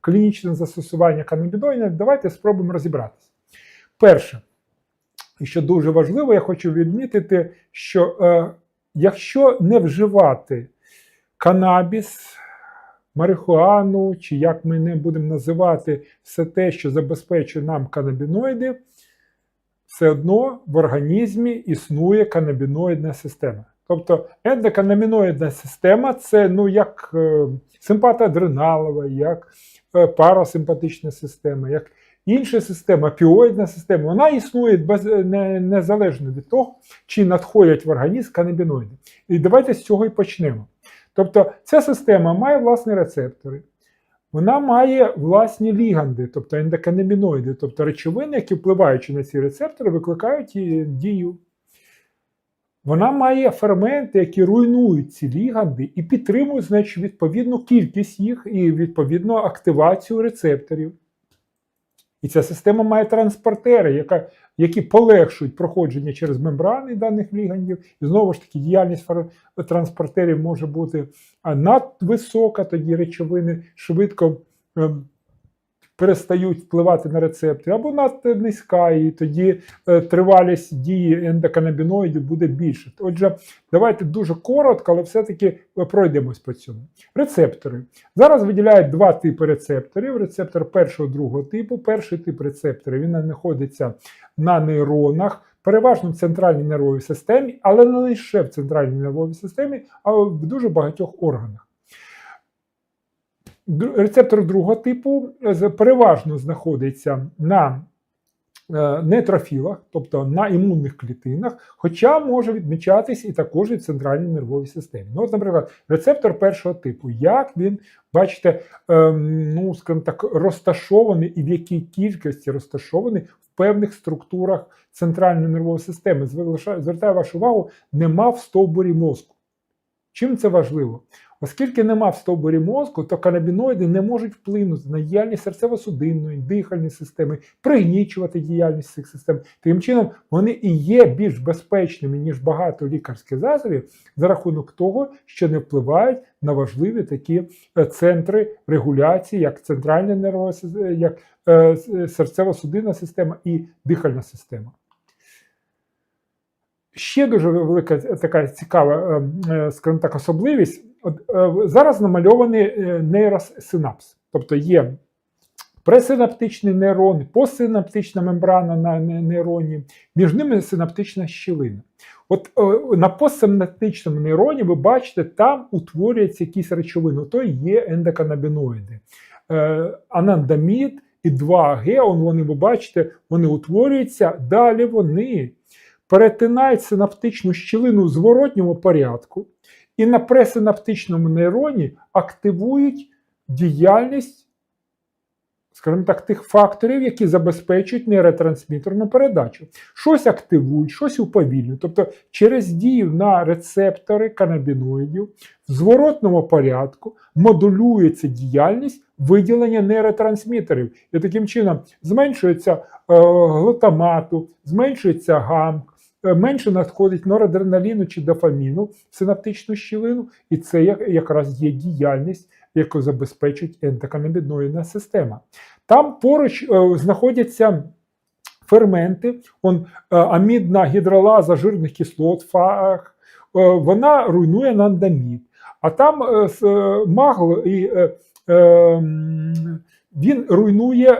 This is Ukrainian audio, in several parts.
клінічне застосування канабідоїдів, давайте спробуємо розібратися. Перше, і що дуже важливо, я хочу відмітити, що е, якщо не вживати канабіс, марихуану, чи як ми не будемо називати все те, що забезпечує нам канабіноїди, все одно в організмі існує канабіноїдна система. Тобто ендоканабіноїдна система це ну, як е, симпатоадреналова, як е, парасимпатична система, як інша система, опіоїдна система, вона існує без, не, незалежно від того, чи надходять в організм канабіноїди. І давайте з цього і почнемо. Тобто ця система має власні рецептори, вона має власні ліганди, тобто ендоканабіноїди, тобто речовини, які впливаючи на ці рецептори, викликають дію. Вона має ферменти, які руйнують ці ліганди і підтримують значить, відповідну кількість їх і відповідну активацію рецепторів. І ця система має транспортери, яка, які полегшують проходження через мембрани даних лігандів. І знову ж таки, діяльність транспортерів може бути надвисока, тоді речовини швидко ем, перестають впливати на рецептори, або наднизька, і тоді е, тривалість дії ендоканабіноїдів буде більше. Отже, давайте дуже коротко, але все-таки пройдемось по цьому. Рецептори. Зараз виділяють два типи рецепторів: рецептор першого другого типу. Перший тип рецепторів він знаходиться на нейронах. Переважно в центральній нервовій системі, але не лише в центральній нервовій системі, а в дуже багатьох органах. Рецептор другого типу е, переважно знаходиться на е, нейтрофілах, тобто на імунних клітинах, хоча може відмічатись і також і в центральній нервовій системі. Ну, от, наприклад, рецептор першого типу, як він, бачите, ем, ну, скажімо так, розташований і в якій кількості розташований в певних структурах центральної нервової системи. Звертаю вашу увагу, нема в стовбурі мозку. Чим це важливо? Оскільки нема в стовбурі мозку, то канабіноїди не можуть вплинути на діяльність серцево-судинної, дихальної системи, пригнічувати діяльність цих систем. Таким чином, вони і є більш безпечними, ніж багато лікарських засобів, за рахунок того, що не впливають на важливі такі е, центри регуляції, як центральна нервова система, як е, серцево-судинна система і дихальна система. Ще дуже велика така цікава, е, е, скажімо так, особливість. От, е, зараз намальований е, нейросинапс, тобто є пресинаптичний нейрон, постсинаптична мембрана на нейроні, між ними синаптична щілина. От е, на постсинаптичному нейроні ви бачите, там утворюються якісь речовини, то є ендоканабіноїди. Анандамід і 2Г, он вони ви бачите, вони утворюються, далі вони перетинають синаптичну щілину в зворотньому порядку і на пресинаптичному нейроні активують діяльність, скажімо так, тих факторів, які забезпечують нейротрансмітерну передачу. Щось активують, щось уповільнюють. Тобто через дію на рецептори канабіноїдів в зворотному порядку модулюється діяльність виділення нейротрансмітерів. І таким чином зменшується е, глутамату, зменшується гамк, менше надходить норадреналіну чи дофаміну в синаптичну щілину, і це якраз є діяльність, яку забезпечує ендоканабіноїдна система. Там поруч е, знаходяться ферменти, он, е, амідна гідролаза жирних кислот, фах, е, вона руйнує нандамід. А там е, е, магл і е, е, він руйнує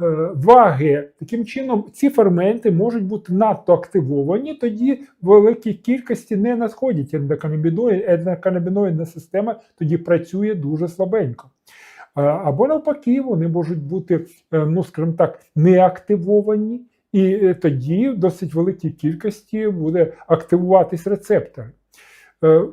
е, 2Г. Таким чином, ці ферменти можуть бути надто активовані, тоді в великій кількості не надходять ендоканабіноїд, ендоканабіноїдна система тоді працює дуже слабенько. Е, Або навпаки, вони можуть бути, е, ну скажімо так, неактивовані, і тоді в досить великій кількості буде активуватись рецептор. Е,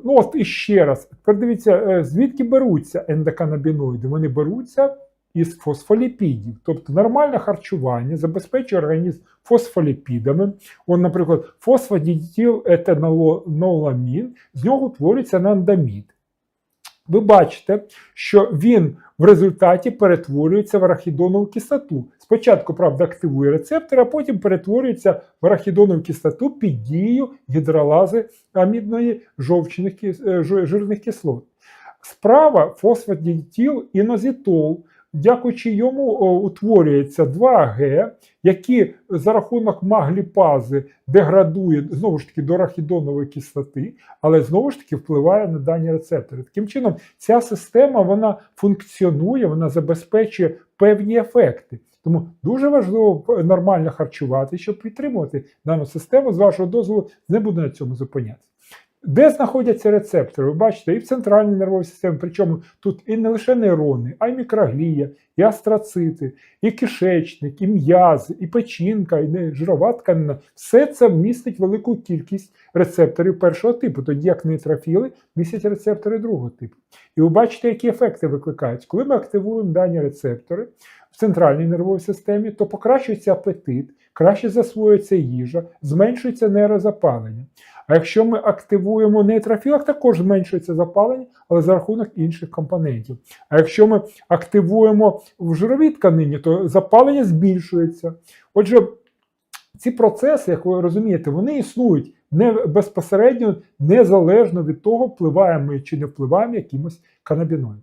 Ну, от і ще раз, тепер дивіться, звідки беруться ендоканабіноїди? Вони беруться із фосфоліпідів. Тобто нормальне харчування забезпечує організм фосфоліпідами. От, наприклад, фосфодіетил етаноламін, з нього утворюється нандамід. Ви бачите, що він в результаті перетворюється в арахідонову кислоту. Спочатку, правда, активує рецептор, а потім перетворюється в арахідонову кислоту під дією гідролази амідної е, жирних кислот. Справа фосфодіетил інозитол дякуючи йому, утворюється 2Г, які за рахунок магліпази деградує знову ж таки до рахідонової кислоти, але знову ж таки впливає на дані рецептори. Таким чином, ця система вона функціонує, вона забезпечує певні ефекти. Тому дуже важливо нормально харчувати, щоб підтримувати дану систему. З вашого дозволу не буду на цьому зупинятися. Де знаходяться рецептори? Ви бачите, і в центральній нервовій системі, причому тут і не лише нейрони, а й мікроглія, і астрацити, і кишечник, і м'язи, і печінка, і жирова тканина. Все це містить велику кількість рецепторів першого типу, тоді як нейтрофіли містять рецептори другого типу. І ви бачите, які ефекти викликають. Коли ми активуємо дані рецептори в центральній нервовій системі, то покращується апетит, краще засвоюється їжа, зменшується нейрозапалення. А якщо ми активуємо нейтрофілах, також зменшується запалення, але за рахунок інших компонентів. А якщо ми активуємо в жировій тканині, то запалення збільшується. Отже, ці процеси, як ви розумієте, вони існують не безпосередньо незалежно від того, впливаємо ми чи не впливаємо якимось канабіноїдом.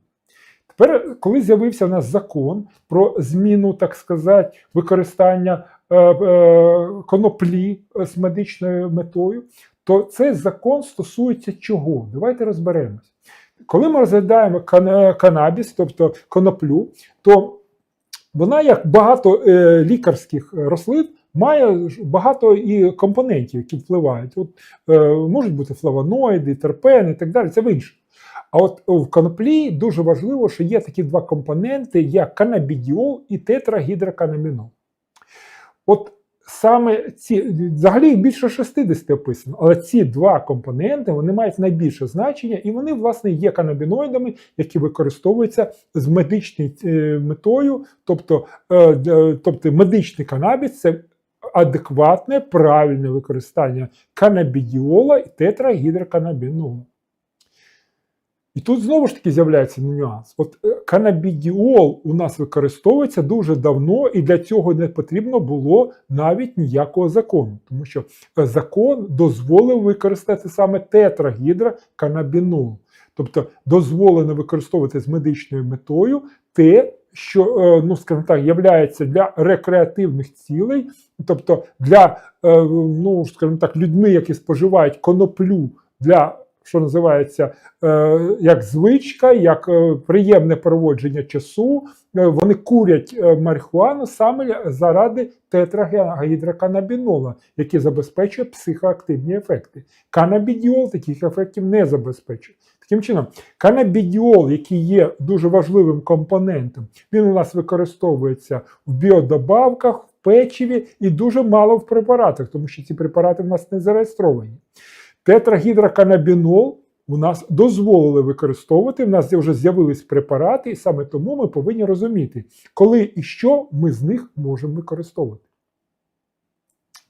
Тепер, коли з'явився в нас закон про зміну, так сказати, використання е, е, коноплі е, з медичною метою, то цей закон стосується чого? Давайте розберемось. Коли ми розглядаємо кан- канабіс, тобто коноплю, то вона, як багато е, лікарських рослин, має багато і компонентів, які впливають. От, е, можуть бути флавоноїди, терпени і так далі, це в інших. А от в коноплі дуже важливо, що є такі два компоненти, як канабідіол і тетрагідроканамінол. От саме ці, взагалі їх більше 60 описано, але ці два компоненти вони мають найбільше значення, і вони, власне, є канабіноїдами, які використовуються з медичною е, метою, тобто, е, тобто медичний канабіс це адекватне, правильне використання канабідіола і тетрагідроканабінола. І тут знову ж таки з'являється нюанс. От е, канабідіол у нас використовується дуже давно, і для цього не потрібно було навіть ніякого закону, тому що е, закон дозволив використати саме тетрагідроканабінол. Тобто дозволено використовувати з медичною метою те, що, е, ну скажімо так, являється для рекреативних цілей, тобто для ну, скажімо так, людьми, які споживають коноплю для що називається е, як звичка, як е, приємне проводження часу. Е, Вони курять марихуану саме заради тетрагідроканабінола, який забезпечує психоактивні ефекти. Канабідіол таких ефектів не забезпечує. Таким чином, канабідіол, який є дуже важливим компонентом, він у нас використовується в біодобавках, в печиві і дуже мало в препаратах, тому що ці препарати в нас не зареєстровані. Тетрагідроканабінол у нас дозволили використовувати. У нас вже з'явились препарати, і саме тому ми повинні розуміти, коли і що ми з них можемо використовувати.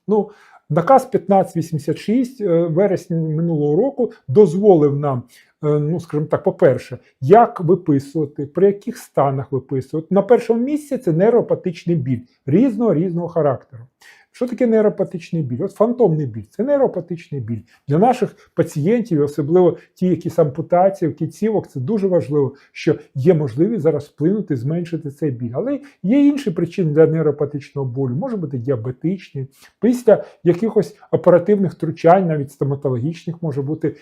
Ну, наказ 1586 е, вересня минулого року дозволив нам, е, ну скажімо так, по-перше, як виписувати, при яких станах виписувати. На першому місці це нейропатичний біль різного різного характеру. Що таке нейропатичний біль? От фантомний біль це нейропатичний біль. Для наших пацієнтів, особливо ті, які з ампутацією, кінцівок, це дуже важливо, що є можливість зараз вплинути, зменшити цей біль. Але є інші причини для нейропатичного болю. Може бути діабетичний, після якихось оперативних втручань, навіть стоматологічних, може бути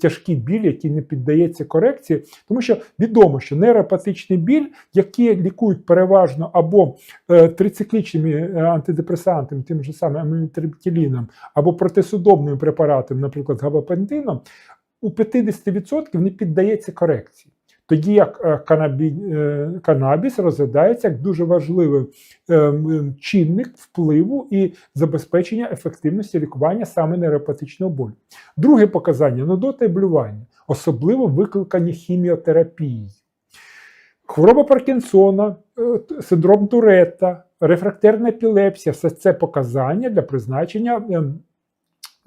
тяжкий біль, який не піддається корекції, тому що відомо, що нейропатичний біль, який лікують переважно або е, трициклічними е, антидепресантами, тим же самим амітриптиліном, або протисудомним препаратом, наприклад, габапентином, у 50% не піддається корекції. Тоді як е, канабі, е, канабіс розглядається як дуже важливий е, чинник впливу і забезпечення ефективності лікування саме нейропатичного болю. Друге показання нудота і блювання, особливо викликані хіміотерапією. Хвороба Паркінсона, синдром Туретта, рефрактерна епілепсія все це показання для призначення ем,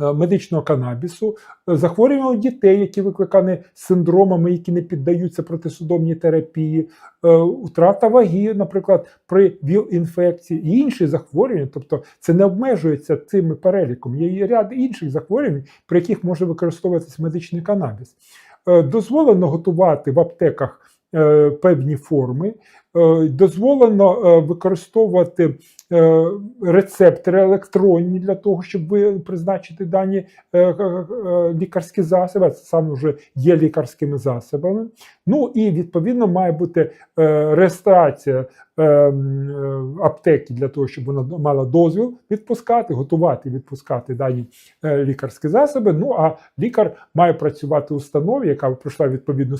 е, медичного канабісу, е, захворювання дітей, які викликані синдромами, які не піддаються протисудомній терапії, е, втрата ваги, наприклад, при ВІЛ-інфекції і інші захворювання. Тобто це не обмежується цим переліком. Є ряд інших захворювань, при яких може використовуватись медичний канабіс. Дозволено готувати в аптеках певні форми Дозволено е, використовувати е, рецептори електронні для того, щоб призначити дані е, е, е, лікарські засоби. Це саме вже є лікарськими засобами. Ну і відповідно має бути е, реєстрація е, е, аптеки для того, щоб вона мала дозвіл відпускати, готувати відпускати дані е, лікарські засоби. Ну а лікар має працювати в установі, яка пройшла відповідну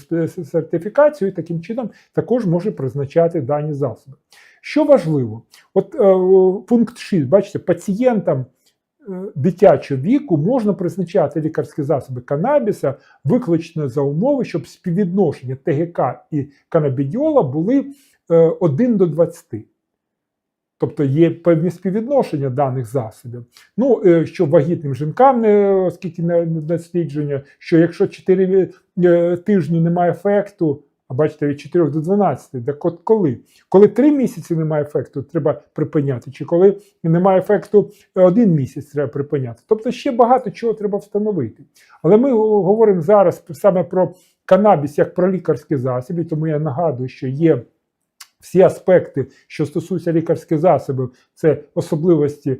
сертифікацію, і таким чином також може призначати дані засоби. Що важливо, от е, пункт 6, бачите, пацієнтам е, дитячого віку можна призначати лікарські засоби канабіса виключно за умови, щоб співвідношення ТГК і канабідіола були е, 1 до 20. Тобто є певні співвідношення даних засобів. Ну, е, що вагітним жінкам, оскільки не дослідження, що якщо 4 е, тижні немає ефекту, а бачите, від 4 до 12, так от коли? Коли 3 місяці немає ефекту, треба припиняти, чи коли немає ефекту один місяць треба припиняти. Тобто ще багато чого треба встановити. Але ми говоримо зараз саме про канабіс як про лікарські засоби, тому я нагадую, що є всі аспекти, що стосуються лікарських засобів, це особливості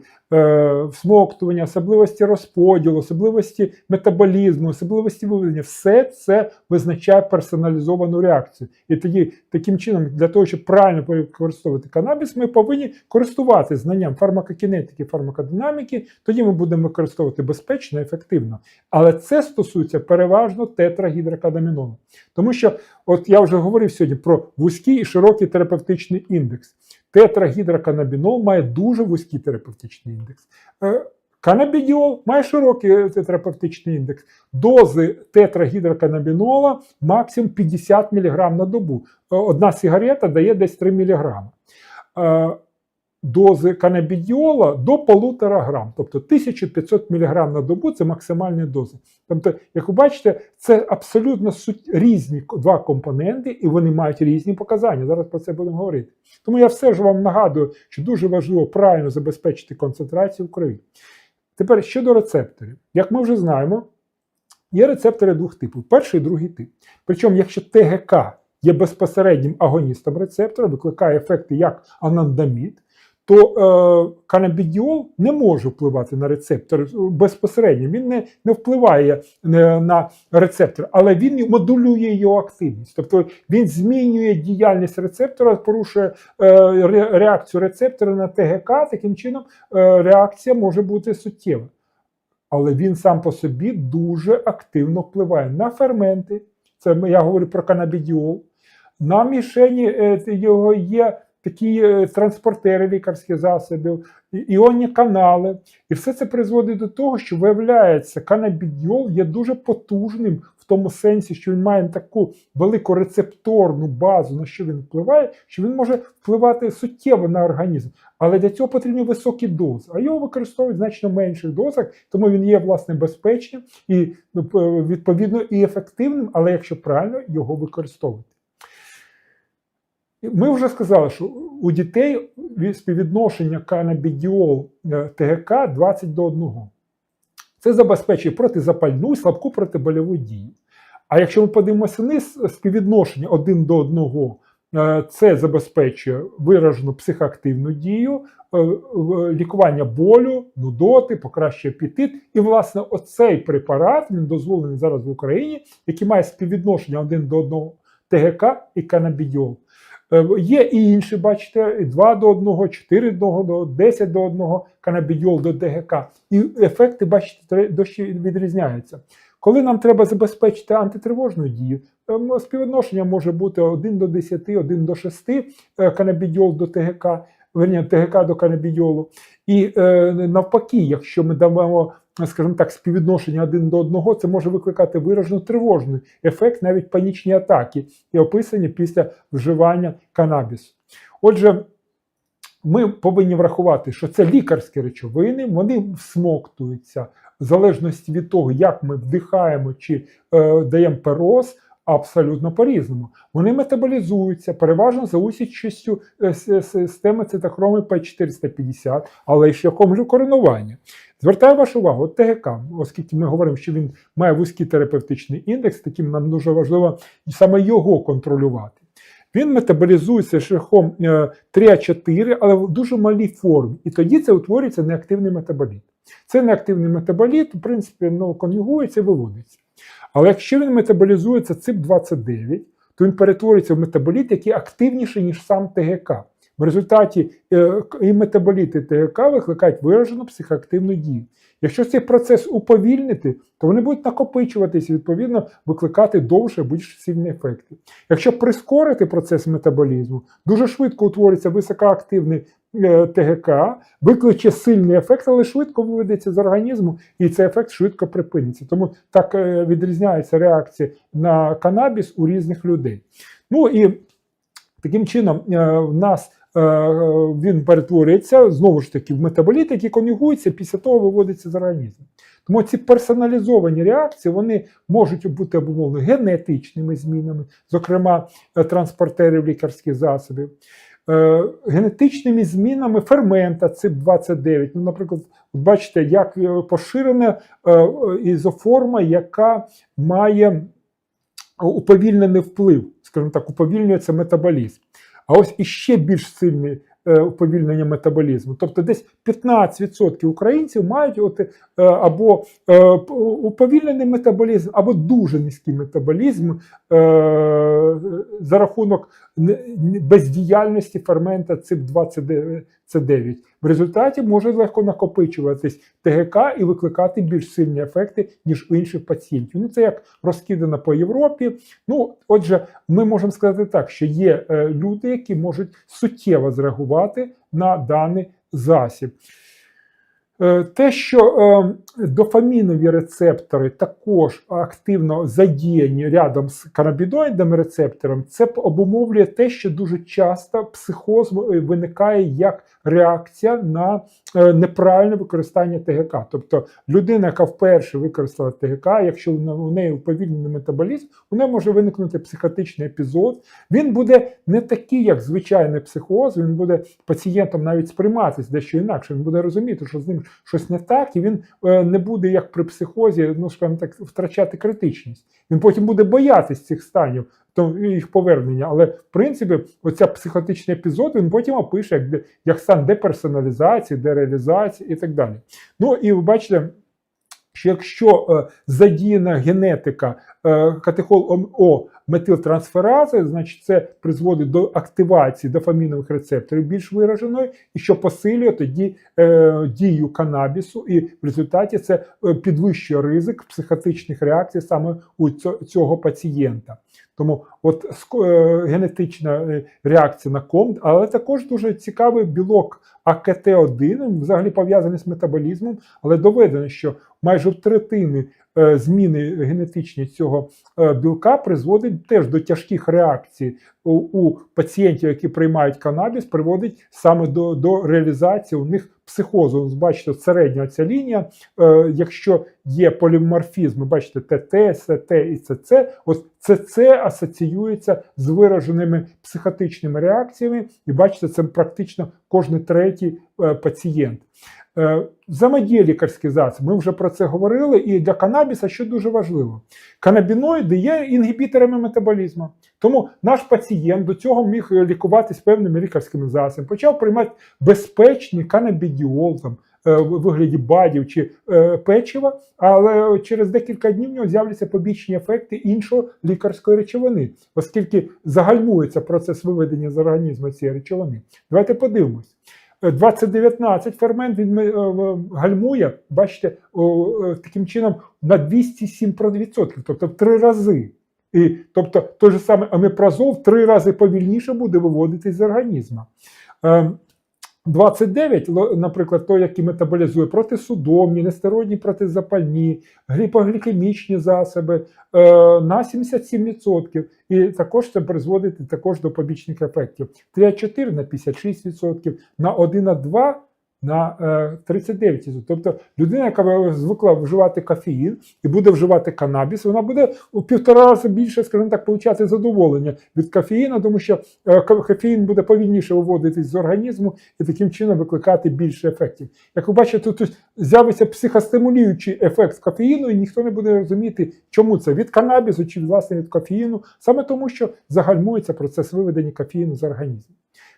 всмоктування, особливості розподілу, особливості метаболізму, особливості виведення, все це визначає персоналізовану реакцію. І тоді таким чином, для того, щоб правильно використовувати канабіс, ми повинні користуватися знанням фармакокінетики, фармакодинаміки, тоді ми будемо використовувати безпечно ефективно. Але це стосується переважно тетрагідроканамінолу. Тому що, от я вже говорив сьогодні про вузький і широкий терапевтичний індекс. Тетрагідроканабінол має дуже вузький терапевтичний індекс. Е, Канабідіол має широкий е, терапевтичний індекс. Дози тетрагідроканабінола максимум 50 мг на добу. Е, Одна сигарета дає десь 3 мг. Дози канабідіола до 1,5 грам, тобто 1500 мг на добу це максимальні дози. Тобто, як ви бачите, це абсолютно суть різні два компоненти, і вони мають різні показання. Зараз про це будемо говорити. Тому я все ж вам нагадую, що дуже важливо правильно забезпечити концентрацію в крові. Тепер щодо рецепторів, як ми вже знаємо, є рецептори двох типів: перший і другий тип. Причому, якщо ТГК є безпосереднім агоністом рецептора, викликає ефекти як анандамід, то е, канабідіол не може впливати на рецептор безпосередньо. Він не, не впливає е, на рецептор, але він модулює його активність. Тобто він змінює діяльність рецептора, порушує е, реакцію рецептора на ТГК. Таким чином, е, реакція може бути суттєва. Але він сам по собі дуже активно впливає на ферменти. Це я говорю про канабідіол. На мішені е, його є такі е, транспортери лікарських засобів, іонні канали. І все це призводить до того, що виявляється, канабідіол є дуже потужним в тому сенсі, що він має таку велику рецепторну базу, на що він впливає, що він може впливати суттєво на організм. Але для цього потрібні високі дози, а його використовують в значно менших дозах, тому він є власне безпечним і ну, відповідно і ефективним, але якщо правильно його використовувати. Ми вже сказали, що у дітей співвідношення канабідіол е, ТГК 20 до 1. Це забезпечує протизапальну і слабку протибольову дію. А якщо ми подивимося вниз, співвідношення 1 до 1 е, це забезпечує виражену психоактивну дію, е, лікування болю, нудоти, покращує апетит. І, власне, оцей препарат він дозволений зараз в Україні, який має співвідношення 1 до 1 ТГК і канабідіол. Е, Є і інші, бачите, 2 до 1, 4 до 1, 10 до 1, канабідіол до ДГК. І ефекти, бачите, дощі відрізняються. Коли нам треба забезпечити антитривожну дію, ем, співвідношення може бути 1 до 10, 1 до 6 е, канабідіол до ТГК, верні, ТГК до канабідіолу. І е, навпаки, якщо ми дамо, скажімо так, співвідношення один до одного, це може викликати виражено тривожний ефект, навіть панічні атаки, і описані після вживання канабісу. Отже, ми повинні врахувати, що це лікарські речовини, вони всмоктуються в залежності від того, як ми вдихаємо чи е, даємо пероз, абсолютно по-різному. Вони метаболізуються переважно за участю е, системи цитохроми П450, але й шляхом глюкоренування. Звертаю вашу увагу, ТГК, оскільки ми говоримо, що він має вузький терапевтичний індекс, таким нам дуже важливо саме його контролювати. він метаболізується шляхом е, 3А4, але в дуже малій формі. І тоді це утворюється неактивний метаболіт. Це неактивний метаболіт, в принципі, ну, конюгується і виводиться. Але якщо він метаболізується ЦИП-29, то він перетворюється в метаболіт, який активніший, ніж сам ТГК. В результаті е, і метаболіти ТГК викликають виражену психоактивну дію. Якщо цей процес уповільнити, то вони будуть накопичуватися, відповідно, викликати довше, більш сильні ефекти. Якщо прискорити процес метаболізму, дуже швидко утвориться високоактивний е, ТГК, викличе сильний ефект, але швидко виведеться з організму, і цей ефект швидко припиниться. Тому так е, відрізняється реакція на канабіс у різних людей. Ну і таким чином в нас він перетворюється знову ж таки в метаболіт, який конюгується, після того виводиться з організму. Тому ці персоналізовані реакції вони можуть бути обумовлені генетичними змінами, зокрема е, транспортерів лікарських засобів, е, генетичними змінами фермента ЦИП-29. Ну, наприклад, бачите, як е, поширена е, е, ізоформа, яка має уповільнений вплив, скажімо так, уповільнюється метаболізм. А ось іще більш сильне е, уповільнення метаболізму. Тобто десь 15% українців мають от, е, або е, уповільнений метаболізм, або дуже низький метаболізм за рахунок не- не- бездіяльності фермента ЦИП-29. В результаті може легко накопичуватись ТГК і викликати більш сильні ефекти, ніж у інших пацієнтів. Ну, це як розкидано по Європі. Ну, отже, ми можемо сказати так, що є е, люди, які можуть суттєво зреагувати на даний засіб. Е, Те, що е, дофамінові рецептори також активно задіяні рядом з канабідоїдним рецептором, це обумовлює те, що дуже часто психоз виникає як реакція на е, неправильне використання ТГК. Тобто людина, яка вперше використала ТГК, якщо у неї уповільнений метаболізм, у неї може виникнути психотичний епізод. Він буде не такий, як звичайний психоз, він буде пацієнтом навіть сприйматися дещо інакше. Він буде розуміти, що з ним щось не так, і він е, не буде як при психозі, ну скажімо так, втрачати критичність. Він потім буде боятись цих станів, то їх повернення. Але в принципі, оця психотичний епізод він потім опише як, як стан деперсоналізації, дереалізації і так далі. Ну і ви бачите. Що якщо е, задіяна генетика катехол О метилтрансферази, значить це призводить до активації дофамінових рецепторів більш вираженої, і що посилює тоді е, дію канабісу, і в результаті це е, підвищує ризик психотичних реакцій саме у цього пацієнта. Тому от е, генетична е, реакція на комд, але також дуже цікавий білок АКТ1, взагалі пов'язаний з метаболізмом, але доведено, що майже в третини е, зміни генетичні цього е, білка призводить теж до тяжких реакцій у, пацієнтів, які приймають канабіс, приводить саме до, до реалізації у них психозу. Ось Бачите, середня ця лінія. Е, якщо є поліморфізм, ви бачите ТТ, СТ і ЦЦ, ось ЦЦ асоціюється з вираженими психотичними реакціями, і бачите, це практично кожен третій е, пацієнт. Е, Взаємодія лікарський засіб, ми вже про це говорили, і для канабіса що дуже важливо. Канабіноїди є інгібіторами метаболізму. Тому наш пацієнт до цього міг лікуватись певними лікарськими засобами, почав приймати безпечний канабідіол там, е, в вигляді бадів чи е, печива, але через декілька днів в нього з'являться побічні ефекти іншої лікарської речовини, оскільки загальмується процес виведення з організму цієї речовини. Давайте подивимось. Е, 2019 фермент він е, е, гальмує, бачите, е, таким чином на 207%, тобто в три рази. І, тобто той же самий омепразол в три рази повільніше буде виводитись з організму. Е, 29, наприклад, той, який метаболізує протисудомні, нестероїдні протизапальні, гліпоглікемічні засоби е, на 77%. І також це призводить також до побічних ефектів. 3,4 на 56%, на 1,2 на е, 39%. Тобто людина, яка звикла вживати кофеїн і буде вживати канабіс, вона буде у півтора рази більше, скажімо так, получати задоволення від кофеїну, тому що е, кофеїн буде повільніше виводитись з організму і таким чином викликати більше ефектів. Як ви бачите, тут з'явиться психостимулюючий ефект кофеїну, і ніхто не буде розуміти, чому це від канабісу чи власне від кофеїну, саме тому, що загальмується процес виведення кофеїну з організму.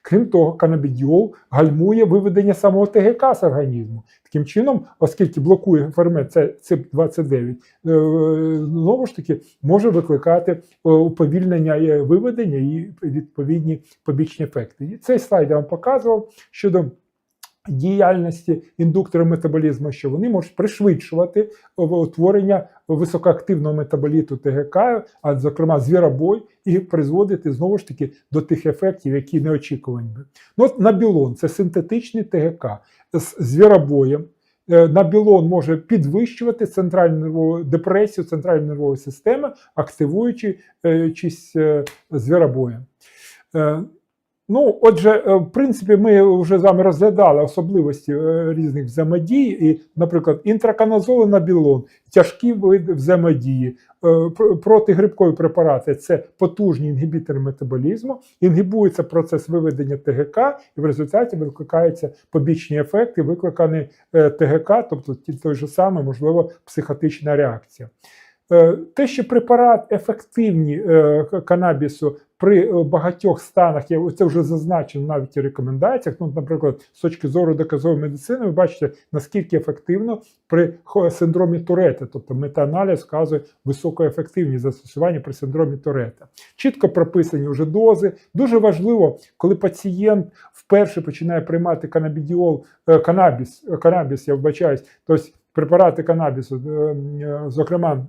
Крім того, канабідіол гальмує виведення самого ТГК з організму. Таким чином, оскільки блокує фермент ЦИП-29, е, знову ж таки може викликати е, уповільнення е, виведення і відповідні побічні ефекти. І цей слайд я вам показував щодо діяльності індуктора метаболізму, що вони можуть пришвидшувати утворення високоактивного метаболіту ТГК, а зокрема звіробой, і призводити знову ж таки до тих ефектів, які не очікувані. би. Ну, от набілон це синтетичний ТГК з звіробоєм. Е, Набілон може підвищувати центральну нервову депресію центральної нервової системи, активуючи е, чись е, звіробоєм. Ну, отже, е, в принципі, ми вже з вами розглядали особливості е, різних взаємодій, і, наприклад, інтраканазол і набілон, тяжкі види взаємодії, Е, протигрибкові препарати це потужні інгібітори метаболізму, інгібується процес виведення ТГК, і в результаті викликаються побічні ефекти, викликані ТГК, тобто той же самий, можливо, психотична реакція. Е, Те, що препарат ефективні е, канабісу при е, багатьох станах, я це вже зазначено навіть у рекомендаціях. Ну, наприклад, з точки зору доказової медицини, ви бачите, наскільки ефективно при синдромі Туретта, тобто метааналіз вказує високу ефективність застосування при синдромі Туретта. Чітко прописані вже дози. Дуже важливо, коли пацієнт вперше починає приймати канабідіол, канабіс, канабіс, я вбачаюсь, тобто препарати канабісу, зокрема.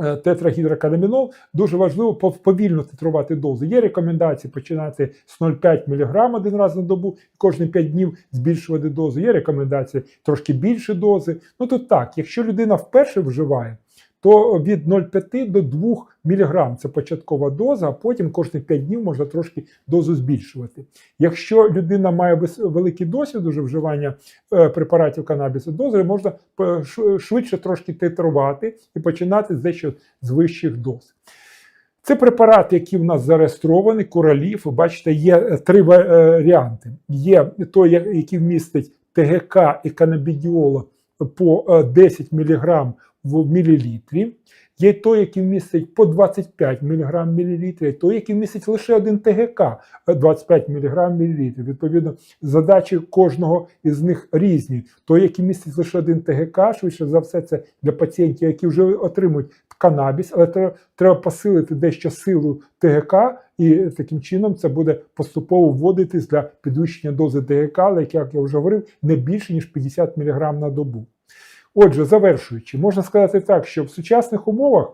Е, Тетрагідроканабінол дуже важливо пов- повільно титрувати дози. Є рекомендації починати з 0,5 мг один раз на добу, кожні 5 днів збільшувати дозу. Є рекомендації трошки більше дози. Ну тут так, якщо людина вперше вживає, то від 0,5 до 2 мг це початкова доза, а потім кожні 5 днів можна трошки дозу збільшувати. Якщо людина має великий досвід уже вживання е, препаратів канабісу, дози можна швидше трошки титрувати і починати з дещо з вищих доз. Це препарат, який в нас зареєстрований, коралів. Ви бачите, є е, три е, варіанти. Є той, який містить ТГК і канабідіола по е, 10 мг в мілілітрі. Є той, який містить по 25 мг мілілітрі, і той, який містить лише один ТГК е, 25 мг мілілітрі. Відповідно, задачі кожного із них різні. Той, який містить лише один ТГК, швидше за все, це для пацієнтів, які вже отримують канабіс, але треба, треба посилити дещо силу ТГК, і таким чином це буде поступово вводитись для підвищення дози ТГК, але, як я вже говорив, не більше ніж 50 мг на добу. Отже, завершуючи, можна сказати так, що в сучасних умовах,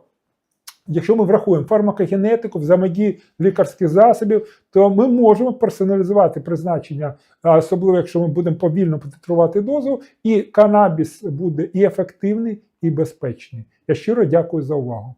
якщо ми врахуємо фармакогенетику, взаємодії лікарських засобів, то ми можемо персоналізувати призначення, особливо якщо ми будемо повільно потитрувати дозу, і канабіс буде і ефективний, і безпечний. Я щиро дякую за увагу.